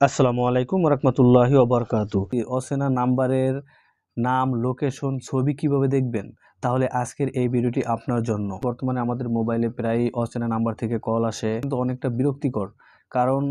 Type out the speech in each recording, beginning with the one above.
আসসালামু আলাইকুম রহমতুল্লাহি ওবরকাত অচেনা নাম্বারের নাম লোকেশন ছবি কীভাবে দেখবেন? তাহলে আজকের এই ভিডিওটি আপনার জন্য। বর্তমানে আমাদের মোবাইলে প্রায় অচেনা নাম্বার থেকে কল আসে, কিন্তু অনেকটা বিরক্তিকর। কারণ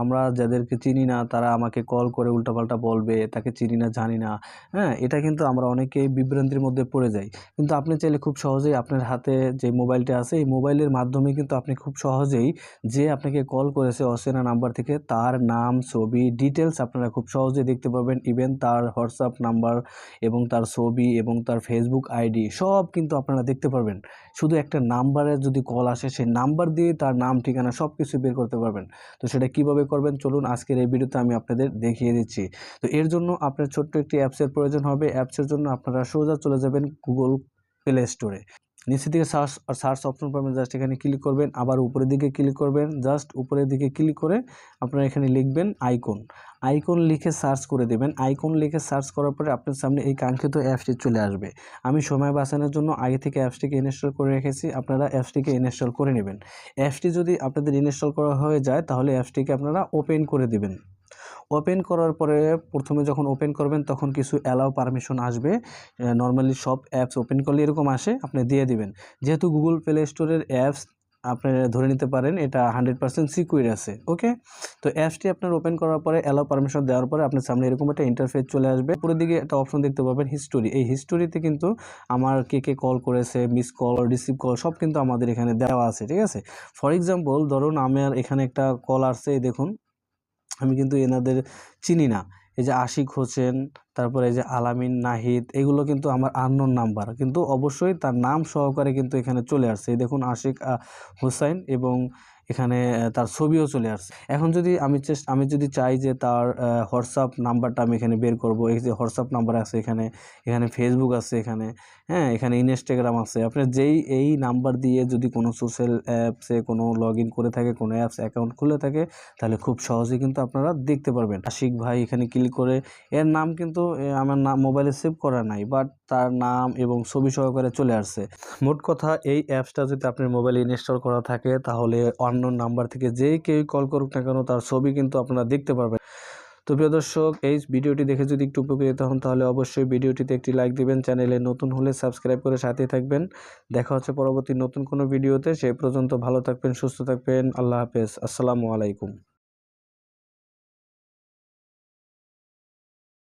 আমরা যাদেরকে চিনি না, তারা আমাকে কল করে উল্টাপাল্টা বলবে, তাকে চিনি না, জানি না। হ্যাঁ এটা কিন্তু আমরা অনেকেই বিভ্রান্তির মধ্যে পড়ে যাই। কিন্তু আপনি চাইলে খুব সহজেই আপনার হাতে যে মোবাইলটা আছে, এই মোবাইলের মাধ্যমে কিন্তু আপনি খুব সহজেই যে আপনাকে কল করেছে অচেনা নাম্বার থেকে, তার নাম, ছবি ডিটেলস আপনারা খুব সহজে দেখতে পাবেন ইভেন তার হোয়াটসঅ্যাপ নাম্বার এবং তার ছবি এবং তার ফেসবুক আইডি, সব কিন্তু আপনারা দেখতে পারবেন। শুধু একটা নাম্বারে যদি কল আসে, সেই নাম্বার দিয়ে তার নাম, ঠিকানা সব কিছু বের করতে পারবেন। তো সেটা কীভাবে করবেন? চলুন আজকের এই ভিডিওতে আমি আপনাদের দেখিয়ে দিচ্ছি। তো এর জন্য আপনার ছোট্ট একটি অ্যাপসের প্রয়োজন হবে। অ্যাপসের জন্য আপনারা সোজা চলে যাবেন গুগল প্লে স্টোরে। নিচের দিকে সার্চ আর সার্চ অপশন পাবেন, জাস্ট এখানে ক্লিক করবেন, আবার উপরের দিকে ক্লিক করবেন, জাস্ট উপরের দিকে ক্লিক করে আপনারা এখানে লিখবেন আইকন আইকন লিখে সার্চ করে দেবেন। আইকন লিখে সার্চ করার পরে আপনার সামনে এই কাঙ্ক্ষিত অ্যাপসটি চলে আসবে। আমি সময় বাঁচানোর জন্য আগে থেকে অ্যাপসটিকে ইনস্টল করে রেখেছি, আপনারা অ্যাপসটিকে ইনস্টল করে নেবেন। অ্যাপসটি যদি আপনাদের ইনস্টল করা হয়ে যায়, তাহলে অ্যাপসটিকে আপনারা ওপেন করে দিবেন। ওপেন করার পরে প্রথমে যখন ওপেন করবেন, তখন কিছু অ্যালাউ পারমিশন আসবে। নর্মালি সব অ্যাপস ওপেন করলে এরকম আসে, আপনি দিয়ে দিবেন। যেহেতু গুগল প্লে স্টোরের অ্যাপস আপনি ধরে নিতে পারেন, এটা হান্ড্রেড পার্সেন্ট সিকিউর আছে ওকে তো অ্যাপসটি আপনার ওপেন করার পরে অ্যালাউ পারমিশন দেওয়ার পরে আপনার সামনে এরকম একটা ইন্টারফেস চলে আসবে। পুরো দিকে একটা অপশন দেখতে পাবেন হিস্টোরি এই হিস্টোরিতে কিন্তু আমার কে কে কল করেছে মিস কল রিসিভ কল সব কিন্তু আমাদের এখানে দেওয়া আছে, ঠিক আছে? ফর এক্সাম্পল ধরুন আমার এখানে একটা কল আসছে দেখুন আমি কিন্তু এনাদের চিনি না। এই যে আশিক হোসেন তারপরে এই যে আলামিন, নাহিদ, এগুলো কিন্তু আমার আননোন নাম্বার কিন্তু অবশ্যই তার নাম সহকারে কিন্তু এখানে চলে আসছে। দেখুন আশিক হোসাইন এবং এখানে তার ছবিও চলে আসছে। এখন যদি আমি চেষ্টা আমি যদি চাই যে তার হোয়াটসঅ্যাপ নাম্বারটা আমি এখানে বের করব। এই যে হোয়াটসঅ্যাপ নাম্বার আছে এখানে এখানে ফেসবুক আছে এখানে হ্যাঁ এখানে ইনস্টাগ্রাম আছে। আপনার যেই, এই নাম্বার দিয়ে যদি কোনো সোশ্যাল অ্যাপসে কোনো লগ ইন করে থাকে, কোনো অ্যাপস অ্যাকাউন্ট খুলে থাকে, তাহলে খুব সহজে কিন্তু আপনারা দেখতে পারবেন। আশিক ভাই এখানে ক্লিক করে, এর নাম কিন্তু আমার নাম মোবাইলে সেভ করা নাই বাট তার নাম এবং ছবি সহকারে চলে আসছে। মোট কথা, এই অ্যাপসটা যদি আপনার মোবাইলে ইনস্টল করা থাকে, তাহলে অন্য নাম্বার থেকে যেই কেউ কল করুক না কেন, তার ছবি কিন্তু আপনারা দেখতে পারবেন। তো প্রিয় দর্শক, এই ভিডিওটি দেখে যদি একটু উপকৃত হন, তাহলে অবশ্যই ভিডিওটিতে একটি লাইক দিবেন, চ্যানেলে নতুন হলে সাবস্ক্রাইব করে সাথে থাকবেন। দেখা হচ্ছে পরবর্তী নতুন কোনো ভিডিওতে সেই পর্যন্ত ভালো থাকবেন, সুস্থ থাকবেন, আল্লাহ হাফেজ, আসসালামু আলাইকুম।